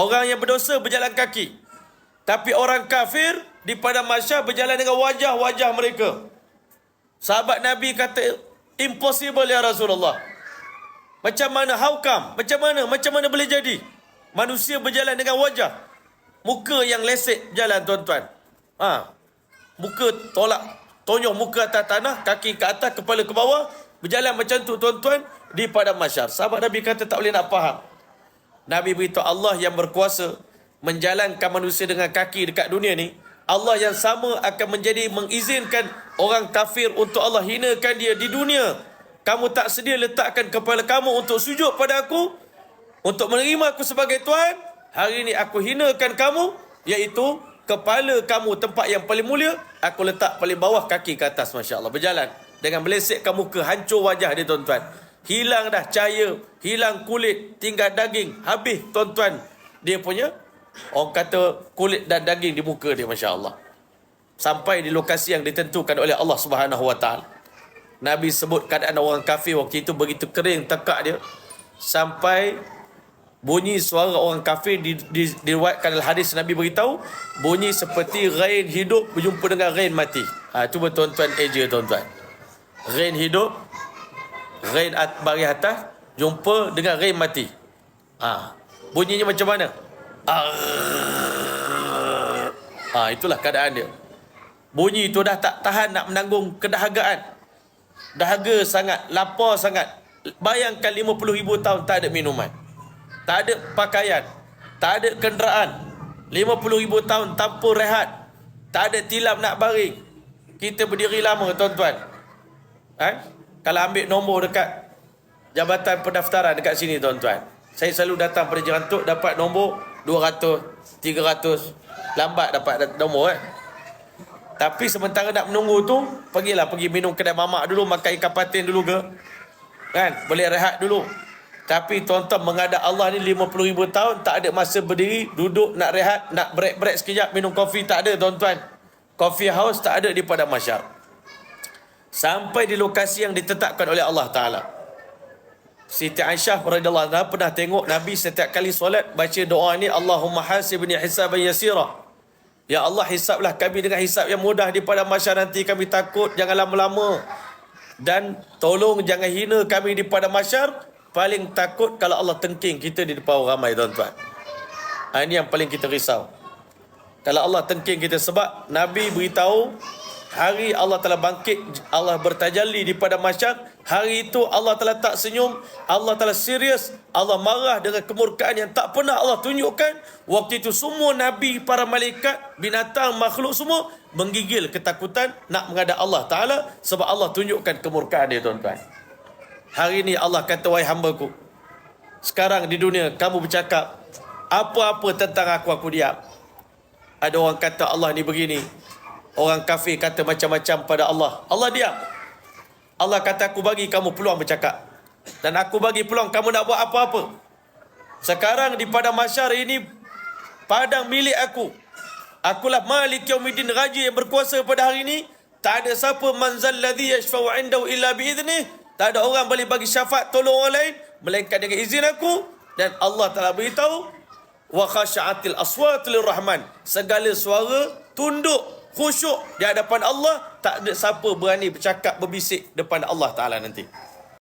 Orang yang berdosa berjalan kaki. Tapi orang kafir di padang mahsyar berjalan dengan wajah-wajah mereka. Sahabat Nabi kata, impossible ya Rasulullah. Macam mana, how come? Macam mana, macam mana boleh jadi? Manusia berjalan dengan wajah. Muka yang lesek jalan tuan-tuan. Ha. Muka tolak, tonyoh muka atas tanah, kaki ke atas, kepala ke bawah. Berjalan macam tu tuan-tuan di padang masyar. Sahabat Nabi kata tak boleh nak faham. Nabi beritahu Allah yang berkuasa menjalankan manusia dengan kaki dekat dunia ni. Allah yang sama akan menjadi mengizinkan orang kafir untuk Allah hinakan dia di dunia. Kamu tak sedia letakkan kepala kamu untuk sujud pada aku? Untuk menerima aku sebagai Tuhan? Hari ini aku hinakan kamu, iaitu kepala kamu tempat yang paling mulia, aku letak paling bawah kaki ke atas, Masya Allah. Berjalan. Dengan melesekkan muka, hancur wajah dia, tuan-tuan. Hilang dah cahaya, hilang kulit, tinggal daging. Habis, tuan-tuan. Dia punya, orang kata kulit dan daging di muka dia, Masya Allah. Sampai di lokasi yang ditentukan oleh Allah Subhanahu Wa Taala. Nabi sebut keadaan orang kafir waktu itu begitu kering tekak dia. Sampai bunyi suara orang kafir di, di, diriwayatkan dalam hadis Nabi beritahu bunyi seperti rain hidup berjumpa dengan rain mati. Ha, cuba tuan-tuan eja tuan-tuan. Rain hidup, rain at, bagi atas, jumpa dengan rain mati. Ha, bunyinya macam mana? Ha, itulah keadaan dia. Bunyi itu dah tak tahan nak menanggung kedahagaan. Dahaga sangat, lapar sangat. Bayangkan 50 ribu tahun tak ada minuman. Tak ada pakaian. Tak ada kenderaan. 50 ribu tahun tanpa rehat. Tak ada tilam nak baring. Kita berdiri lama tuan-tuan. Ha? Kalau ambil nombor dekat Jabatan Pendaftaran dekat sini tuan-tuan. Saya selalu datang pada Jerantuk dapat nombor 200, 300. Lambat dapat nombor eh. Tapi sementara nak menunggu tu, pergilah pergi minum kedai mamak dulu, makan ikan patin dulu ke. Kan? Boleh rehat dulu. Tapi tuan-tuan menghadap Allah ni 50 ribu tahun, tak ada masa berdiri, duduk, nak rehat, nak break-break sekejap, minum kopi, tak ada tuan-tuan. Coffee house tak ada di padang masyar. Sampai di lokasi yang ditetapkan oleh Allah Ta'ala. Siti Aisyah radhiyallahu anha pernah tengok Nabi setiap kali solat baca doa ni Allahumma hasibni hisaban yasira. Ya Allah hisaplah kami dengan hisap yang mudah di padang mahsyar nanti kami takut jangan lama-lama. Dan tolong jangan hina kami di padang mahsyar. Paling takut kalau Allah tengking kita di depan orang ramai tuan-tuan. Ha, ini yang paling kita risau. Kalau Allah tengking kita sebab Nabi beritahu hari Allah telah bangkit Allah bertajalli di padang mahsyar hari itu Allah telah tak senyum Allah telah serius Allah marah dengan kemurkaan yang tak pernah Allah tunjukkan. Waktu itu semua nabi para malaikat binatang makhluk semua menggigil ketakutan nak menghadap Allah taala sebab Allah tunjukkan kemurkaan dia tuan-tuan. Hari ini Allah kata wahai hamba-Ku sekarang di dunia kamu bercakap apa-apa tentang aku aku diam. Ada orang kata Allah ni begini Orang kafir kata macam-macam pada Allah. Allah diam. Allah kata aku bagi kamu peluang bercakap. Dan aku bagi peluang kamu nak buat apa-apa. Sekarang di padang masyar ini padang milik aku. Akulah Malik Yaumiddin Raja yang berkuasa pada hari ini. Tak ada siapa manzal ladzi yashfa'u 'indahu illa biiznih. Tak ada orang boleh bagi syafaat tolong orang lain melainkan dengan izin aku dan Allah telah beritahu wa khasha'atil aswatu lirrahman. Segala suara tunduk khusyuk di hadapan Allah tak ada siapa berani bercakap berbisik depan Allah Taala nanti